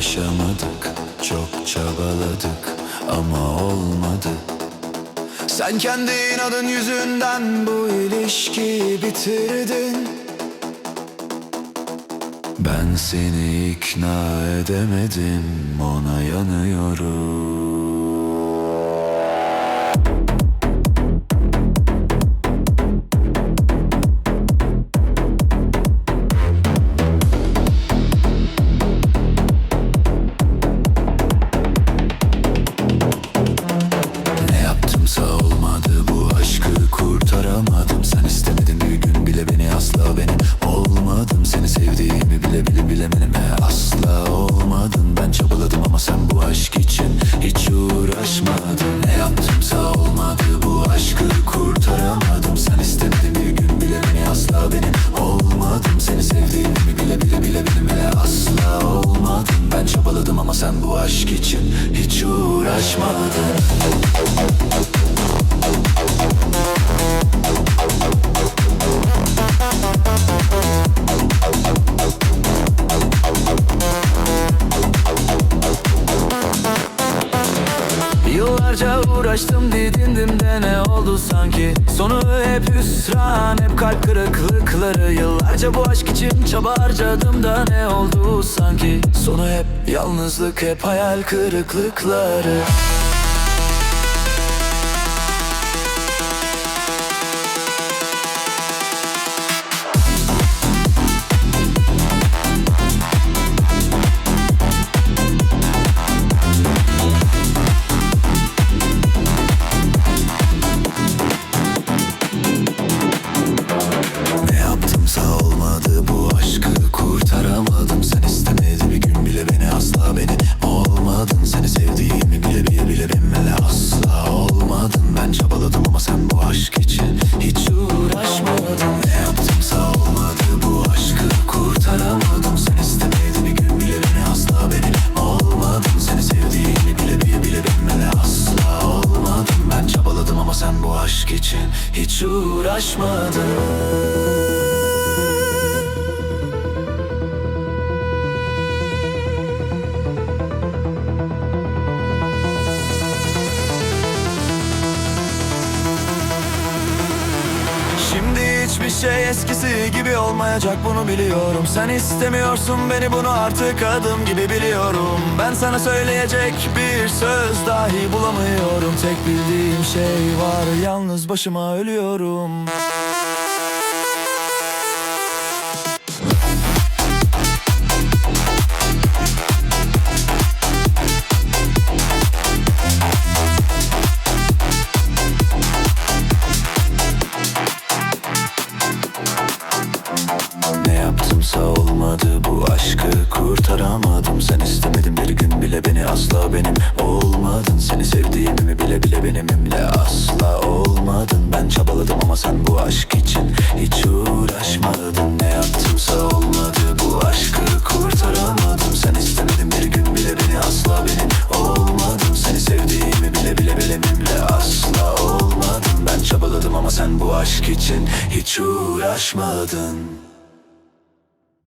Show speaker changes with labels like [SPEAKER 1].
[SPEAKER 1] ulaşamadık Çok çabaladık ama olmadı. Sen kendi inadın yüzünden bu ilişkiyi bitirdin. Ben seni ikna edemedim ona yanıyorum aşk için hiç uğraşmadın Ne yaptımsa olmadı bu aşkı kurtaramadım. Sen istemedin bir gün bile beni asla benim olmadım. Seni sevdiğimi bile bile bile benimle asla olmadın Ben çabaladım ama sen bu aşk için hiç uğraşmadın Yıllarca uğraştım didindim de ne oldu sanki? Sonu hep hüsran hep kalp kırıklıkları. Yıllarca bu aşk için çaba harcadım da ne oldu sanki? Sonu hep yalnızlık hep hayal kırıklıkları hiç hiçbir şey eskisi gibi olmayacak bunu biliyorum. Sen istemiyorsun beni bunu artık adım gibi biliyorum. Ben sana söyleyecek bir söz dahi bulamıyorum. Tek bildiğim şey var yalnız başıma ölüyorum Ne yaptımsa olmadı bu aşkı kurtaramadım. Sen istemedin bir gün bile beni asla benim olmadın. Seni sevdiğimi bile bile benimle asla olmadın. Ben çabaladım ama sen bu aşk için hiç uğraşmadın. Ne yaptımsa olmadı bu aşkı kurtaramadım. Sen istemedin bir gün bile beni asla benim olmadın. Seni sevdiğimi bile bile benimle asla olmadın. Ben çabaladım ama sen bu aşk için hiç uğraşmadın